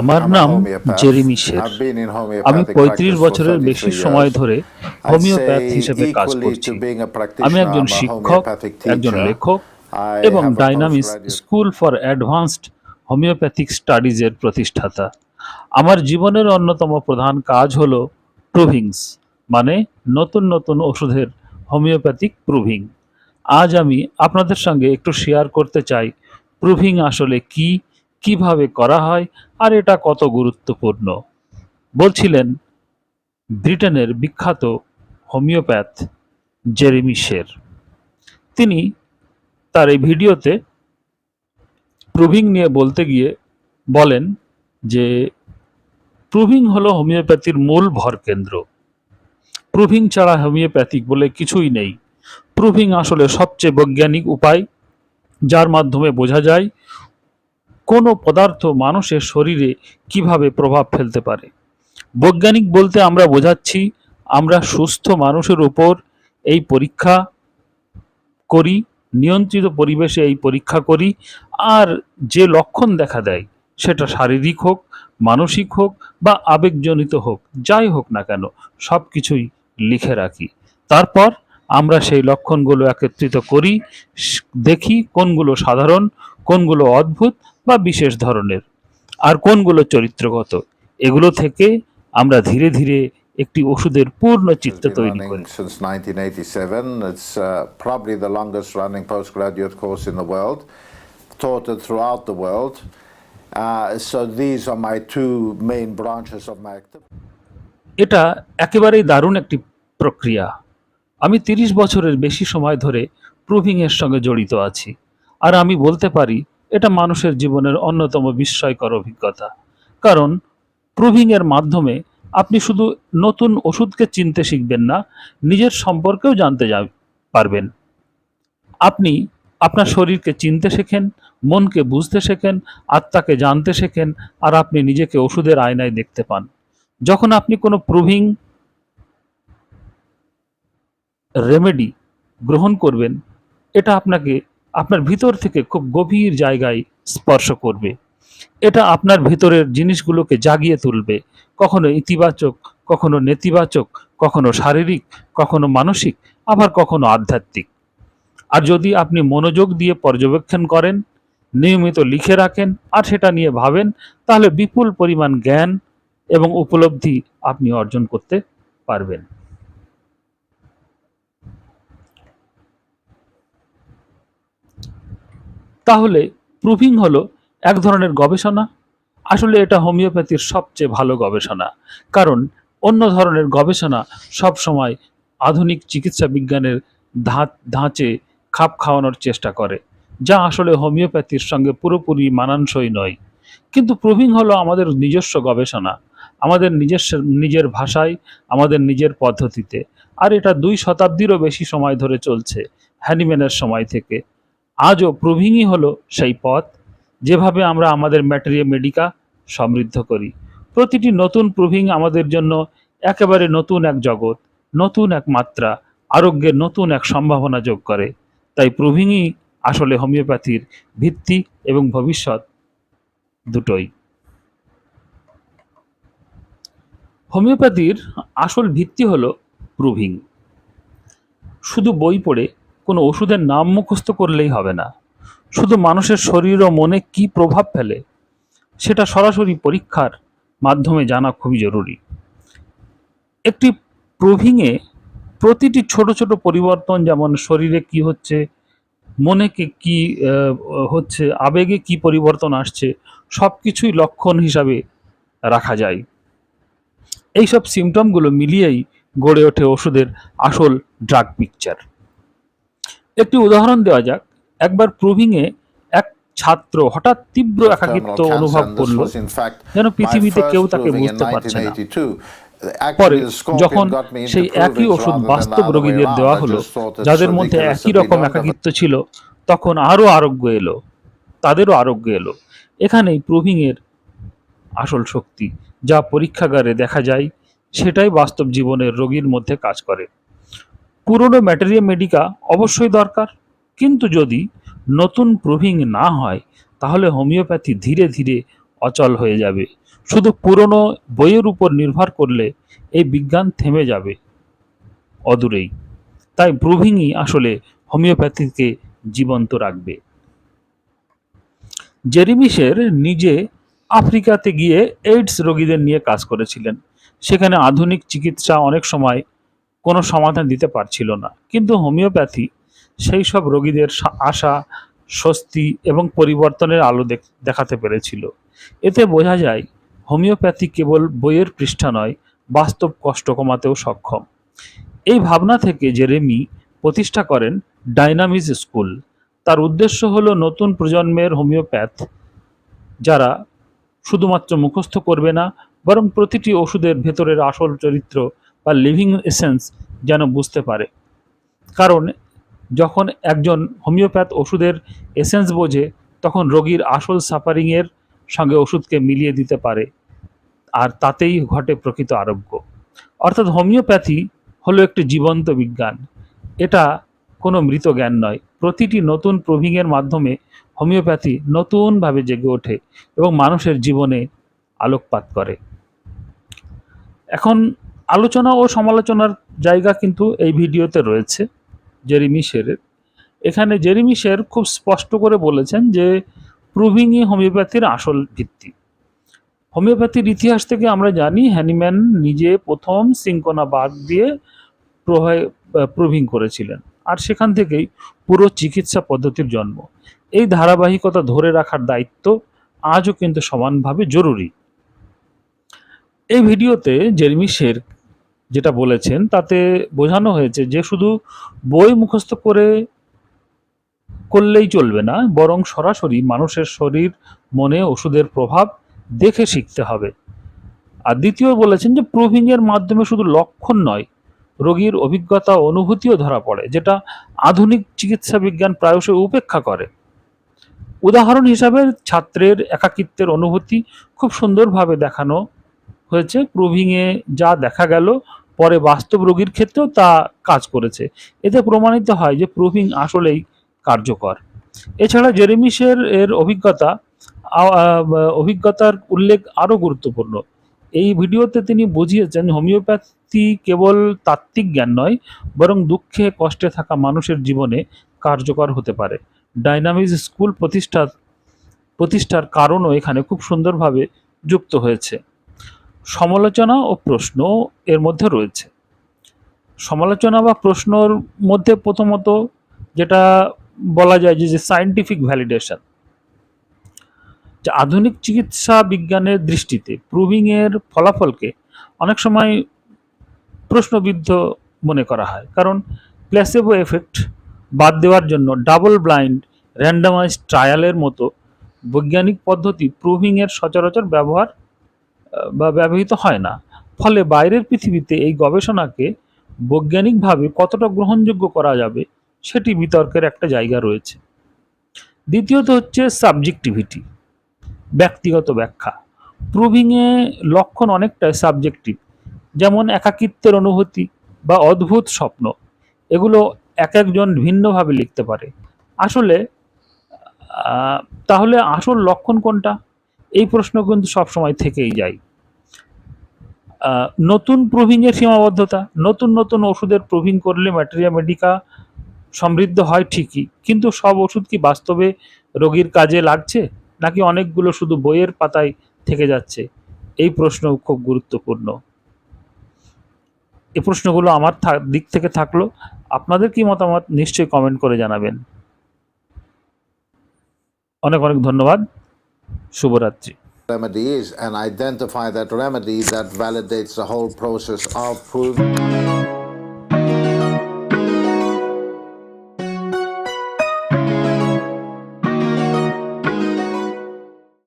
আমার নাম. জেরেমি শের আমি পঁয়ত্রিশ বছরের বেশি সময় ধরে হোমিওপ্যাথ হিসেবে কাজ করছি। আমি একজন শিক্ষক একজন লেখক এবং dynamics school for advanced homoeopathic স্টাডিজের প্রতিষ্ঠাতা। আমার জীবনের অন্যতম প্রধান কাজ হল প্রুভিংস মানে নতুন নতুন ওষুধের হোমিওপ্যাথিক প্রুভিং। আজ আমি আপনাদের সঙ্গে একটু শেয়ার করতে চাই প্রুভিং আসলে কি কীভাবে করা হয় আর এটা কত গুরুত্বপূর্ণ? বলছিলেন ব্রিটেনের বিখ্যাত হোমিওপ্যাথ জেরেমি শের। তিনি তার এই ভিডিওতে প্রুভিং নিয়ে বলতে গিয়ে বলেন যে প্রুভিং হলো হোমিওপ্যাথির মূল ভরকেন্দ্র প্রুভিং ছাড়া হোমিওপ্যাথিক বলে কিছুই নেই। প্রুভিং আসলে সবচেয়ে বৈজ্ঞানিক উপায়, যার মাধ্যমে বোঝা যায় কোনো পদার্থ মানুষের শরীরে কীভাবে প্রভাব ফেলতে পারে? বৈজ্ঞানিক বলতে আমরা বোঝাচ্ছি, আমরা সুস্থ মানুষের উপর এই পরীক্ষা করি, নিয়ন্ত্রিত পরিবেশে এই পরীক্ষা করি, আর যে লক্ষণ দেখা দেয় সেটা শারীরিক হোক, মানসিক হোক বা আবেগজনিত হোক, যাই হোক না কেন সব কিছুই লিখে রাখি। তারপর আমরা সেই লক্ষণগুলো একত্রিত করি, দেখি কোনগুলো সাধারণ, কোনগুলো অদ্ভুত বা বিশেষ ধরনের। আর কোনগুলো চরিত্রগত? এগুলো থেকে আমরা ধীরে ধীরে একটি ওষুধের পূর্ণ চিত্র তৈরি করি। সিন্স 1987 এটা একেবারেই দারুণ একটি প্রক্রিয়া। আমি 30 বছরের বেশি সময় ধরে প্রুভিংয়ের সঙ্গে জড়িত আছি। আর আমি বলতে পারি এটা মানুষের জীবনের অন্যতম বিস্ময়কর অভিজ্ঞতা। কারণ প্রুভিংয়ের মাধ্যমে আপনি শুধু নতুন ওষুধকে চিনতে শিখবেন না, নিজের সম্পর্কেও জানতে যা পারবেন। আপনি আপনার শরীরকে চিনতে শেখেন, মনকে বুঝতে শেখেন, আত্মাকে জানতে শেখেন, আর আপনি নিজেকে ওষুধের আয়নায় দেখতে পান। যখন আপনি কোনো প্রুভিং রেমেডি গ্রহণ করবেন, এটা আপনাকে আপনার ভিতর থেকে খুব গভীর জায়গায় স্পর্শ করবে। এটা আপনার ভিতরের জিনিসগুলোকে জাগিয়ে তুলবে। কখনো ইতিবাচক, কখনো নেতিবাচক, কখনো শারীরিক, কখনো মানসিক, আবার কখনো আধ্যাত্মিক। আর যদি আপনি মনোযোগ দিয়ে পর্যবেক্ষণ করেন, নিয়মিত লিখে রাখেন, আর সেটা নিয়ে ভাবেন, তাহলে বিপুল পরিমাণ জ্ঞান এবং উপলব্ধি আপনি অর্জন করতে পারবেন। তাহলে প্রুভিং হলো এক ধরনের গবেষণা। আসলে এটা হোমিওপ্যাথির সবচেয়ে ভালো গবেষণা, কারণ অন্য ধরনের গবেষণা সব সময় আধুনিক চিকিৎসা বিজ্ঞানের ধাঁচ, ধাঁচে খাপ খাওয়ানোর চেষ্টা করে, যা আসলে হোমিওপ্যাথির সঙ্গে পুরোপুরি মানানসই নয়। কিন্তু প্রুভিং হলো আমাদের নিজস্ব গবেষণা, আমাদের নিজস্ব নিজের ভাষায়, আমাদের নিজের পদ্ধতিতে। আর এটা দুই শতাব্দীরও বেশি সময় ধরে চলছে, হ্যানিম্যানের সময় থেকে। আজও প্রুভিংই হলো সেই পথ যেভাবে আমরা আমাদের ম্যাটেরিয়া মেডিকা সমৃদ্ধ করি। প্রতিটি নতুন প্রুভিং আমাদের জন্য একেবারে নতুন এক জগৎ, নতুন এক মাত্রা আরোগ্যের নতুন এক সম্ভাবনা যোগ করে। তাই প্রুভিংই আসলে হোমিওপ্যাথির ভিত্তি এবং ভবিষ্যৎ দুটোই। হোমিওপ্যাথির আসল ভিত্তি হলো প্রুভিং শুধু বই পড়ে কোনো ওষুধের নাম মুখস্থ করলেই হবে না। শুধু মানুষের শরীর ও মনে কি প্রভাব ফেলে, সেটা সরাসরি পরীক্ষার মাধ্যমে জানা খুবই জরুরি। একটি প্রভিংয়ে প্রতিটি ছোট ছোট পরিবর্তন, যেমন শরীরে কি হচ্ছে মনে কি কি হচ্ছে, আবেগে কি পরিবর্তন আসছে সব কিছুই লক্ষণ হিসাবে রাখা যায়। এইসব সিমটমগুলো মিলিয়েই গড়ে ওঠে ওষুধের আসল ড্রাগ পিকচার একটি উদাহরণ দেওয়া যাক। একবার প্রুভিংয়ে এক ছাত্র হঠাৎ তীব্র একাকিত্ব অনুভব করল যেন পৃথিবীতে কেউ তাকে বুঝতে পারছে না। পরে যখন সেই একই ওষুধ বাস্তব রোগীদের দেওয়া হলো যাদের মধ্যে একই রকম একাকিত্ব ছিল তখন আরও আরোগ্য এলো। তাদেরও আরোগ্য এলো। এখানেই প্রুভিংয়ের আসল শক্তি যা পরীক্ষাগারে দেখা যায় সেটাই বাস্তব জীবনের রোগীর মধ্যে কাজ করে। পুরনো ম্যাটেরিয়া মেডিকা অবশ্যই দরকার। কিন্তু যদি নতুন প্রুভিং না হয়, তাহলে হোমিওপ্যাথি ধীরে ধীরে অচল হয়ে যাবে। শুধু পুরনো বইয়ের উপর নির্ভর করলে এই বিজ্ঞান থেমে যাবে অদূরেই। তাই প্রুভিংই আসলে হোমিওপ্যাথিকে জীবন্ত রাখবে। জেরিমিশের নিজে আফ্রিকাতে গিয়ে এইডস রোগীদের নিয়ে কাজ করেছিলেন। সেখানে আধুনিক চিকিৎসা অনেক সময় কোনো সমাধান দিতে পারছিল না। কিন্তু হোমিওপ্যাথি সেই সব রোগীদের আশা, স্বস্তি এবং পরিবর্তনের আলো দেখ- দেখাতে পেরেছিল। এতে বোঝা যায়, হোমিওপ্যাথি কেবল বইয়ের পৃষ্ঠা নয়, বাস্তব কষ্ট কমাতেও সক্ষম। এই ভাবনা থেকে জেরেমি প্রতিষ্ঠা করেন ডাইনামিস স্কুল। তার উদ্দেশ্য হলো নতুন প্রজন্মের হোমিওপ্যাথ, যারা শুধুমাত্র মুখস্থ করবে না, বরং প্রতিটি ওষুধের ভেতরের আসল চরিত্র বা লিভিং এসেন্স যেন বুঝতে পারে। কারণ যখন একজন হোমিওপ্যাথ ওষুধের এসেন্স বোঝে, তখন রোগীর আসল সাফারিংয়ের সঙ্গে ওষুধকে মিলিয়ে দিতে পারে, আর তাতেই ঘটে প্রকৃত আরোগ্য। অর্থাৎ হোমিওপ্যাথি হলো একটি জীবন্ত বিজ্ঞান। এটা কোনো মৃত জ্ঞান নয়। প্রতিটি নতুন প্রভিংয়ের মাধ্যমে হোমিওপ্যাথি নতুনভাবে জেগে ওঠে এবং মানুষের জীবনে আলোকপাত করে। এখন আলোচনা ও সমালোচনার জায়গা কিন্তু এই ভিডিওতে রয়েছে জেরিমি শেরের। এখানে জেরিমি শের খুব স্পষ্ট করে বলেছেন যে প্রুভিংই হোমিওপ্যাথির আসল ভিত্তি। হোমিওপ্যাথির ইতিহাস থেকে আমরা জানি হ্যানিম্যান নিজে প্রথম সিঙ্কোনা বাগ দিয়ে প্রুভিং করেছিলেন আর সেখান থেকেই পুরো চিকিৎসা পদ্ধতির জন্ম। এই ধারাবাহিকতা ধরে রাখার দায়িত্ব আজও কিন্তু সমানভাবে জরুরি। এই ভিডিওতে জেরমি শের যেটা বলেছেন, তাতে বোঝানো হয়েছে যে শুধু বই মুখস্থ করে করলেই চলবে না, বরং সরাসরি মানুষের শরীর, মনে, ওষুধের প্রভাব দেখে শিখতে হবে। আর দ্বিতীয় বলেছেন যে প্রুভিং এর মাধ্যমে শুধু লক্ষণ নয়, রোগীর অভিজ্ঞতা অনুভূতিও ধরা পড়ে, যেটা আধুনিক চিকিৎসা বিজ্ঞান প্রায়শই উপেক্ষা করে। উদাহরণ হিসাবে ছাত্রের একাকিত্বের অনুভূতি খুব সুন্দরভাবে দেখানো হয়েছে। প্রুভিংয়ে যা দেখা গেল পরে বাস্তব রোগীর ক্ষেত্রেও তা কাজ করেছে। এতে প্রমাণিত হয় যে প্রুভিং আসলেই কার্যকর। এছাড়া জেরেমিসের এর অভিজ্ঞতা অভিজ্ঞতার উল্লেখ আরও গুরুত্বপূর্ণ। এই ভিডিওতে তিনি বুঝিয়েছেন, হোমিওপ্যাথি কেবল তাত্ত্বিক জ্ঞান নয়, বরং দুঃখে কষ্টে থাকা মানুষের জীবনে কার্যকর হতে পারে। ডাইনামিক্স স্কুল প্রতিষ্ঠা, প্রতিষ্ঠার কারণও এখানে খুব সুন্দরভাবে যুক্ত হয়েছে। সমালোচনা ও প্রশ্ন এর মধ্যে রয়েছে। সমালোচনা বা প্রশ্নর মধ্যে প্রথমত যেটা বলা যায় যে সায়েন্টিফিক ভ্যালিডেশন যে আধুনিক চিকিৎসা বিজ্ঞানের দৃষ্টিতে প্রুভিং এর ফলাফলকে অনেক সময় প্রশ্নবিদ্ধ মনে করা হয়। কারণ প্লেসেবো এফেক্ট বাদ দেওয়ার জন্য ডাবল ব্লাইন্ড র্যান্ডামাইজ ট্রায়ালের মতো বৈজ্ঞানিক পদ্ধতি প্রুভিং এর সচরাচর ব্যবহার বা ব্যবহৃত হয় না। ফলে বাইরের পৃথিবীতে এই গবেষণাকে বৈজ্ঞানিকভাবে কতটা গ্রহণযোগ্য করা যাবে, সেটি বিতর্কের একটা জায়গা রয়েছে। দ্বিতীয়ত হচ্ছে সাবজেক্টিভিটি, ব্যক্তিগত ব্যাখ্যা। প্রুভিংয়ে লক্ষণ অনেকটাই সাবজেক্টিভ, যেমন একাকিত্বের অনুভূতি বা অদ্ভুত স্বপ্ন। এগুলো এক একজন ভিন্নভাবে লিখতে পারে। আসলে তাহলে আসল লক্ষণ কোনটা? এই প্রশ্ন কিন্তু সবসময় থেকেই যায়। নতুন প্রুভিংয়ের সীমাবদ্ধতা, নতুন নতুন ওষুধের প্রুভিং করলে ম্যাটেরিয়া মেডিকা সমৃদ্ধ হয় ঠিকই। কিন্তু সব ওষুধ কি বাস্তবে রোগীর কাজে লাগছে? নাকি অনেকগুলো শুধু বইয়ের পাতায় থেকে যাচ্ছে? এই প্রশ্ন খুব গুরুত্বপূর্ণ। এই প্রশ্নগুলো আমার দিক থেকে থাকল। আপনাদের কি মতামত নিশ্চয়ই কমেন্ট করে জানাবেন। অনেক অনেক ধন্যবাদ। শুভরাত্রি। Remedy is and identify that remedy that validates the whole process of proving.